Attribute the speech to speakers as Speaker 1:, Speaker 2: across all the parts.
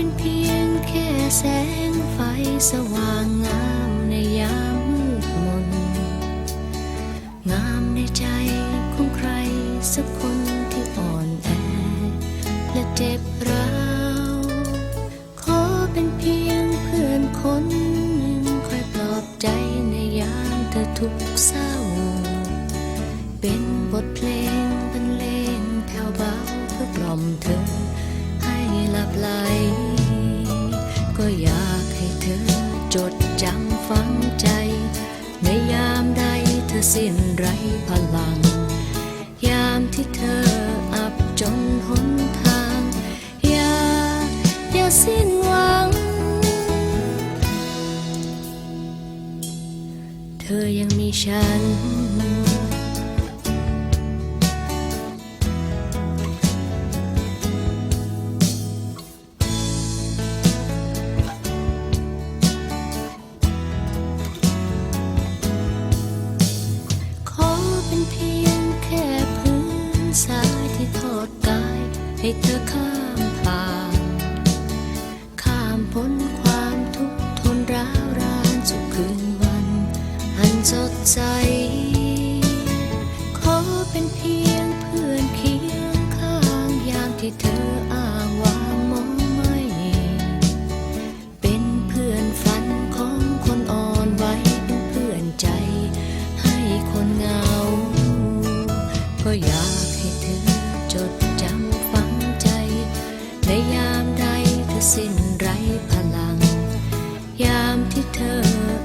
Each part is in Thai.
Speaker 1: เป็นเพียงแค่แสงไฟสว่างงามในยามมืดมน งามในใจของใครสักคนที่อ่อนแอ และเจ็บร้าวขอเป็นเพียงเพื่อนคนหนึ่งคอยปลอบใจในยามเธอทุกข์เศร้า เป็นบทเพ สิ้นไรพลัง ยามที่เธออับจนหนทาง อย่า อย่าสิ้นหวัง เธอยังมีฉัน ดกายให้เธอข้ามผ่านข้ามพ้นความทุกข์ทนร้าวรานสู่คืนวันอันสดใส ขอเป็นเพียงเพื่อนเคียงข้างยามที่เธออ้างวางมองไม่ เป็นเพื่อนฝันของคนอ่อนไหวเป็นเพื่อนใจให้คนเหงา ก็อยาก สิ้นไรพลัง ยามที่เธอ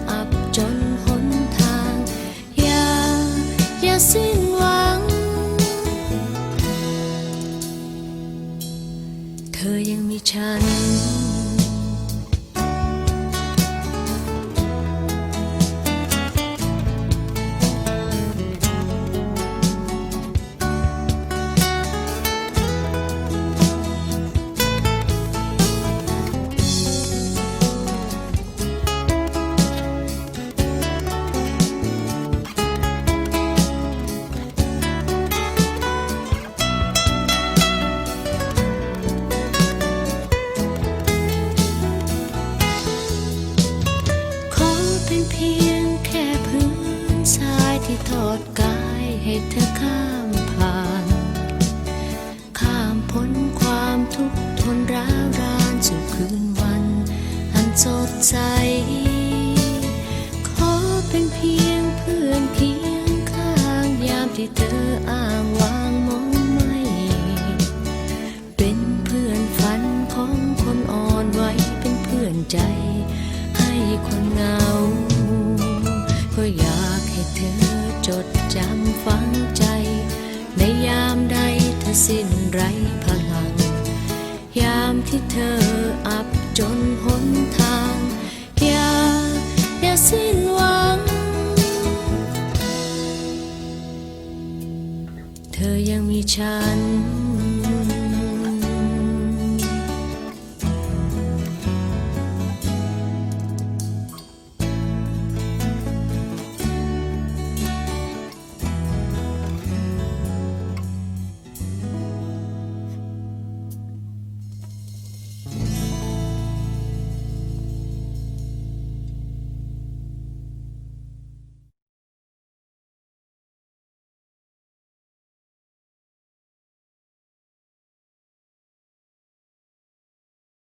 Speaker 1: อับจนหนทาง อย่า อย่าสิ้นหวัง เธอยังมีฉัน เพียงแค่พื้นทรายที่ทอดกายให้เธอข้ามผ่าน ข้ามพ้นความทุกข์ทนร้าวรานสู่คืนวัน อันสดใส ขอเป็นเพียงเพื่อนเคียงข้างยามที่เธออ้าง ก็อยากให้เธอจดจำฝังใจ ในยามใดเธอสิ้นไรพลัง ยามที่เธออับจนหนทาง อย่า อย่าสิ้นหวัง เธอยังมีฉัน